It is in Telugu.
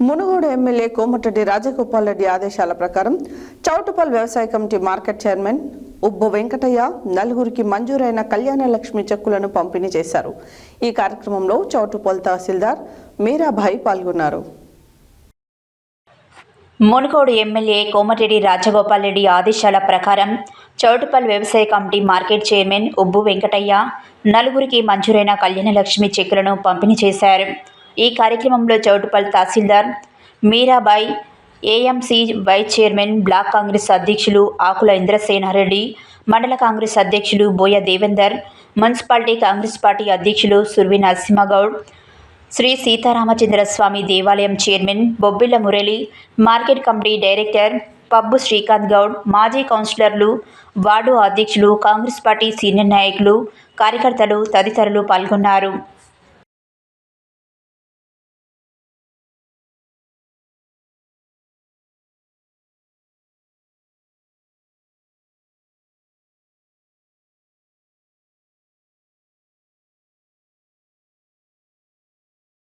మునుగోడు ఎమ్మెల్యే కోమటిరెడ్డి రాజగోపాల్ రెడ్డి ఆదేశాల ప్రకారం చౌటుపల్ వ్యవసాయ committee market chairman Ubbu Venkataiah నలుగురికి మంజూరైన కళ్యాణ లక్ష్మి చెక్కులను పంపిణీ చేశారు. ఈ కార్యక్రమంలో చౌటుపల్ తహసీల్దార్ మీరాభాయ్ పాల్గొన్నారు. మునుగోడు ఎమ్మెల్యే కోమటిరెడ్డి రాజగోపాల్ రెడ్డి ఆదేశాల ప్రకారం చౌటుపల్ వ్యవసాయ committee market chairman Ubbu Venkataiah నలుగురికి మంజూరైన కళ్యాణలక్ష్మి చెక్కులను పంపిణీ చేశారు. ఈ కార్యక్రమంలో Choutupalli tahsildar Meerabai AMC vice chairman block Congress అధ్యక్షులు ఆకుల ఇంద్రసేనారెడ్డి మండల కాంగ్రెస్ అధ్యక్షులు Boya Devender municipality Congress party అధ్యక్షులు సుర్వి నరసింహగౌడ్ శ్రీ సీతారామచంద్ర స్వామి దేవాలయం chairman Bobbilla Murali market committee director Pabbu Srikanth Goud మాజీ కౌన్సిలర్లు వార్డు అధ్యక్షులు కాంగ్రెస్ పార్టీ సీనియర్ నాయకులు కార్యకర్తలు తదితరులు పాల్గొన్నారు.